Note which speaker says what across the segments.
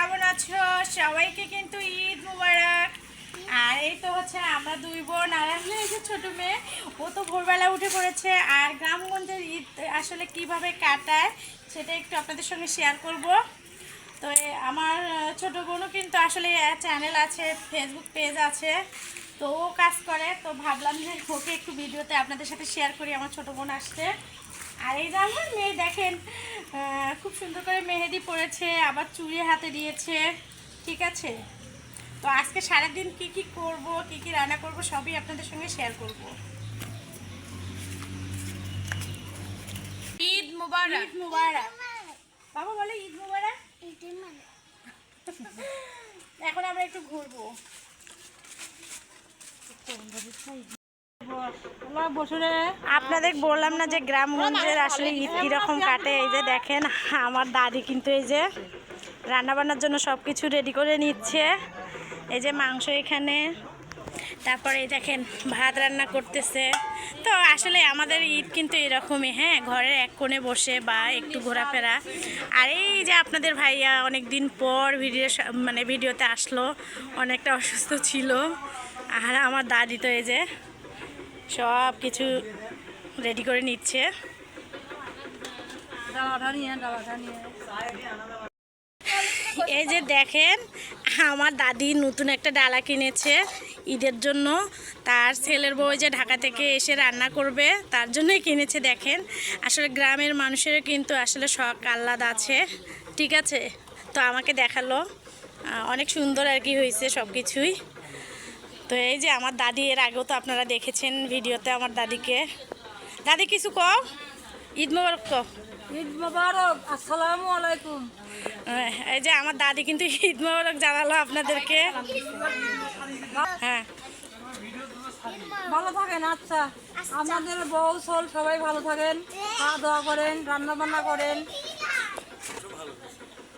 Speaker 1: কেমন আছো? সবাইকে কিন্তু ঈদ মুবারক। আর এই তো হচ্ছে আমরা দুই বোন। আর এই যে ছোট মেয়ে, ও তো ভোরবেলা উঠে পড়েছে। আর গ্রামগঞ্জের ঈদ আসলে কীভাবে কাটায়, সেটা একটু আপনাদের সঙ্গে শেয়ার করব। তো আমার ছোট বোনও কিন্তু আসলে চ্যানেল আছে ফেসবুক পেজ আছে। তো ও কাজ করে। তো ভাবলাম যে ওকে একটু ভিডিওতে আপনাদের সাথে শেয়ার করি, আমার ছোট বোন আসছে। আর এই যে আমার মেয়ে দেখেন খুব সুন্দর করে মেহেদি পরেছে আবার চুড়ি হাতে দিয়েছে ঠিক আছে? তো আজকে সারাদিন কি কি করব কি কি রান্না করব সবই আপনাদের সঙ্গে শেয়ার করব। ঈদ মুবারক। ঈদ মুবারক। বাবা বলে ঈদ মুবারক? এখন আমরা একটু ঘুরবো। আপনাদের বললাম না যে গ্রামগঞ্জের আসলে ঈদ কীরকম কাটে? এই যে দেখেন, আমার দাদি কিন্তু এই যে রান্না বান্নার জন্য সব কিছু রেডি করে নিচ্ছে। এই যে মাংস এখানে। তারপরে দেখেন, ভাত রান্না করতেছে। তো আসলে আমাদের ঈদ কিন্তু এরকমই হ্যাঁ? ঘরের এক কোণে বসে বা একটু ঘোরাফেরা। আর এই যে আপনাদের ভাইয়া অনেক দিন পর ভিডিও মানে ভিডিওতে আসলো, অনেকটা অসুস্থ ছিল। আর আমার দাদি তো এই যে সব কিছু রেডি করে নিচ্ছে। এই যে দেখেন, আমার দাদি নতুন একটা ডালা কিনেছে ঈদের জন্য। তার ছেলের বউ যে ঢাকা থেকে এসে রান্না করবে, তার জন্যই কিনেছে, দেখেন। আসলে গ্রামের মানুষের কিন্তু আসলে শখ, আহ্লাদ আছে। ঠিক আছে? তো আমাকে দেখাল। অনেক সুন্দর আর কি হয়েছে সব কিছুই তো এই যে আমার দাদি এর আগেও তো আপনারা দেখেছেন ভিডিওতে আমার দাদিকে। দাদি কিছু কও? ঈদ মোবারক কও।
Speaker 2: ঈদ মোবারক আসসালামু আলাইকুম।
Speaker 1: এই যে আমার দাদি কিন্তু ঈদ মোবারক জানালো আপনাদেরকে। হ্যাঁ।
Speaker 2: ভালো থাকেন আচ্ছা। আমাদের বউ সোল সবাই ভালো থাকেন। খাওয়া দাওয়া করেন রান্না বান্না করেন।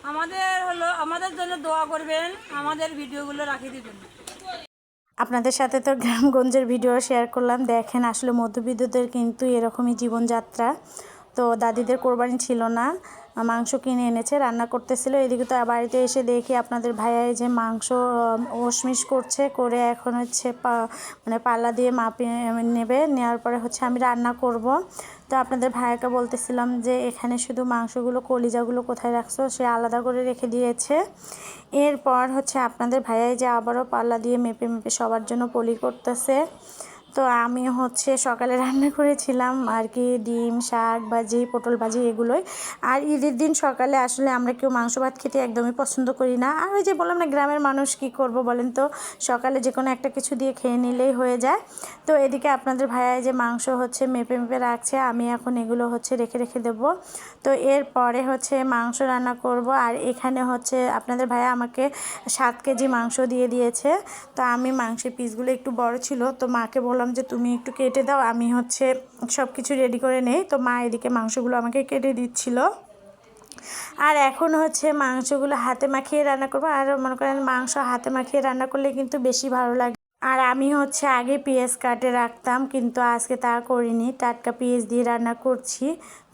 Speaker 2: আমাদের হলো আমাদের জন্য দোয়া করবেন আমাদের ভিডিওগুলো রাখিয়ে দিবেন।
Speaker 1: আপনাদের সাথে তো গ্রামগঞ্জের ভিডিও শেয়ার করলাম। দেখেন আসলে মধ্যবিদ্যুতের কিন্তু এরকমই জীবনযাত্রা। তো দাদিদের কোরবানি ছিল না। মাংস কিনে এনেছে, রান্না করতেছিল। এদিকে তো বাড়িতে এসে দেখি আপনাদের ভাইয়া যে মাংস ওশমিশ করছে, করে এখন হচ্ছে মানে পাল্লা দিয়ে মাপিয়ে নেবে। নেওয়ার পরে হচ্ছে আমি রান্না করব। তো আপনাদের ভাইয়াকে বলতেছিলাম যে, এখানে শুধু মাংসগুলো, কলিজাগুলো কোথায় রাখছো? সে আলাদা করে রেখে দিয়েছে। এরপর হচ্ছে আপনাদের ভাইয়াই যে আবারও পাল্লা দিয়ে মেপে মেপে সবার জন্য পলি করতেছে। তো আমি হচ্ছে সকালে রান্না করেছিলাম আর কি ডিম, শাক ভাজি, পটল ভাজি এগুলোই। আর ঈদের দিন সকালে আসলে আমরা কেউ মাংস ভাত খেতে একদমই পছন্দ করি না। আর ওই যে বললাম না, গ্রামের মানুষ কি করব বলেন তো? সকালে যে কোনো একটা কিছু দিয়ে খেয়ে নিলেই হয়ে যায়। তো এদিকে আপনাদের ভাইয়া যে মাংস হচ্ছে মেপে মেপে রাখছে, আমি এখন এগুলো হচ্ছে রেখে রেখে দেব। তো এরপরে হচ্ছে মাংস রান্না করব। আর এখানে হচ্ছে আপনাদের ভাইয়া আমাকে সাত কেজি মাংস দিয়ে দিয়েছে। তো আমি মাংসের পিসগুলো একটু বড় ছিল, তো মাকে বললাম যে তুমি একটু কেটে দাও, আমি হচ্ছে সব কিছু রেডি করে নেই। তো মা এদিকে মাংসগুলো আমাকে কেটে দিচ্ছিল। আর এখন হচ্ছে মাংসগুলো হাতে মাখিয়ে রান্না করব। আর মনে করেন মাংস হাতে মাখিয়ে রান্না করলে কিন্তু বেশি ভালো লাগে। আর আমি হচ্ছে আগে পেঁয়াজ কাটে রাখতাম, কিন্তু আজকে তা করিনি। টাটকা পেঁয়াজ দিয়ে রান্না করছি।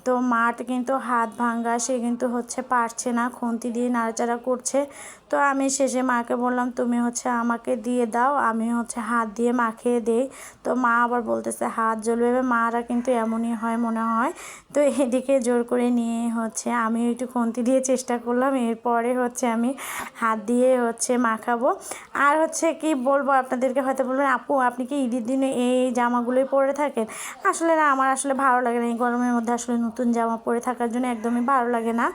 Speaker 1: তো মাঠ কিন্তু হাত ভাঙ্গা, সে কিন্তু হচ্ছে পারছে না, খুন্তি দিয়ে নাড়াচাড়া করছে। তো আমি শেষে মাকে বললাম, তুমি হচ্ছে আমাকে দিয়ে দাও, আমি হচ্ছে হাত দিয়ে মাখিয়ে দেই। তো মা আবার বলতেছে, হাত জ্বলবে। মারা কিন্তু এমনই হয় মনে হয়। তো এদিকে জোর করে নিয়ে হচ্ছে আমি একটু খুন্তি দিয়ে চেষ্টা করলাম, এরপরে হচ্ছে আমি হাত দিয়ে হচ্ছে মাখাবো। আর হচ্ছে কি বলব, আপনাদেরকে হয়তো বলবেন, আপু, আপনি কি ঈদের দিনে এই জামাগুলোই পরে থাকেন? আসলে না, আমার আসলে ভালো লাগে না, এই গরমের মধ্যে আসলে নতুন জামা পরে থাকার জন্য একদমই ভালো লাগে না।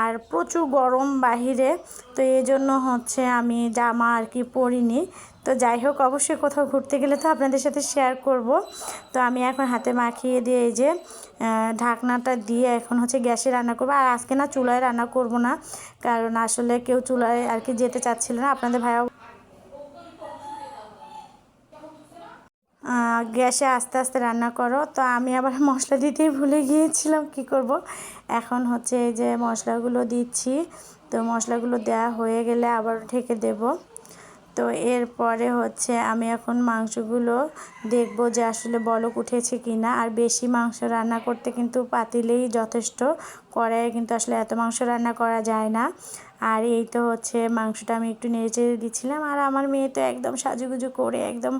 Speaker 1: আর প্রচুর গরম বাহিরে, তো এই জন্য হচ্ছে আমি জামা আর কি পরিনি। তো যাই হোক, অবশ্যই কোথাও ঘুরতে গেলে তো আপনাদের সাথে শেয়ার করব। তো আমি এখন হাতে মাখিয়ে দিয়ে এই যে ঢাকনাটা দিয়ে এখন হচ্ছে গ্যাসে রান্না করব। আর আজকে না চুলায় রান্না করব না, কারণ আসলে কেউ চুলায় আর কি যেতে চাচ্ছিল না। আপনাদের ভাইয়া গ্যাসে আস্তে আস্তে রান্না করো। তো আমি আবার মশলা দিতেই ভুলে গিয়েছিলাম, কি করব? এখন হচ্ছে এই যে মশলাগুলো দিচ্ছি। তো মশলাগুলো দেওয়া হয়ে গেলে আবার ঢেকে দেব। তো এরপরে হচ্ছে আমি এখন মাংসগুলো দেখব যে আসলে বলক উঠেছে কি না আর বেশি মাংস রান্না করতে কিন্তু পাতিলেই যথেষ্ট। কড়াইয়ে কিন্তু আসলে এত মাংস রান্না করা যায় না। আর এই তো হচ্ছে মাংসটা আমি একটু নেড়ে দিচ্ছিলাম, আর আমার মেয়ে তো একদম সাজুগুজু করে একদম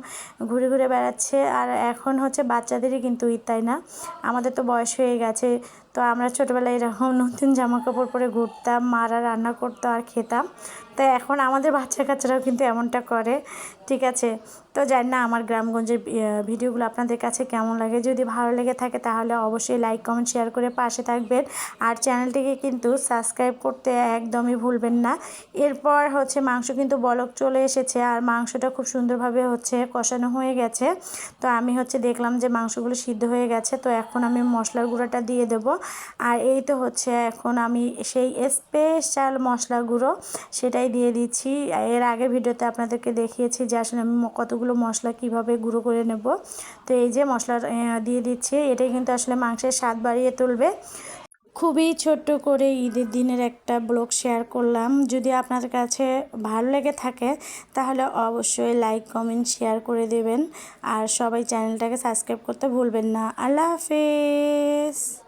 Speaker 1: ঘুরে ঘুরে বেড়াচ্ছে। আর এখন হচ্ছে বাচ্চাদেরই কিন্তু ঈদ, তাই না? আমাদের তো বয়স হয়ে গেছে, তো আমরা ছোটোবেলায় এরকম নতুন জামা কাপড় পরে ঘুরতাম, মারা রান্না করতো আর খেতাম। তাই এখন আমাদের বাচ্চা কাচ্চারাও কিন্তু এমনটা করে, ঠিক আছে? তো জানি না আমার গ্রামগঞ্জের ভিডিওগুলো আপনাদের কাছে কেমন লাগে। যদি ভালো লেগে থাকে তাহলে অবশ্যই লাইক কমেন্ট শেয়ার করে পাশে থাকবেন। আর চ্যানেলটিকে কিন্তু সাবস্ক্রাইব করতে একদমই ভুলবেন না। এরপর হচ্ছে মাংস কিন্তু বলক চলে এসেছে আর মাংসটা খুব সুন্দরভাবে হচ্ছে কষানো হয়ে গেছে। তো আমি হচ্ছে দেখলাম যে মাংসগুলো সিদ্ধ হয়ে গেছে, তো এখন আমি মশলার গুঁড়োটা দিয়ে দেব। আর এই তো হচ্ছে এখন আমি সেই স্পেশাল মশলা গুঁড়ো সেটাই দিয়ে দিচ্ছি। এর আগে ভিডিওতে আপনাদেরকে দেখিয়েছি যে আসলে আমি কতগুলো মশলা কীভাবে গুঁড়ো করে নেব। তো এই যে মশলা দিয়ে দিচ্ছি। এটাই কিন্তু আসলে মাংসের স্বাদ বাড়িয়ে তুলবে। খুবই ছোট্ট করে ঈদের দিনের একটা ব্লগ শেয়ার করলাম। যদি আপনার কাছে ভালো লেগে থাকে, তাহলে অবশ্যই লাইক কমেন্ট শেয়ার করে দেবেন। আর সবাই চ্যানেলটাকে সাবস্ক্রাইব করতে ভুলবেন না। আল্লাহ হাফেজ।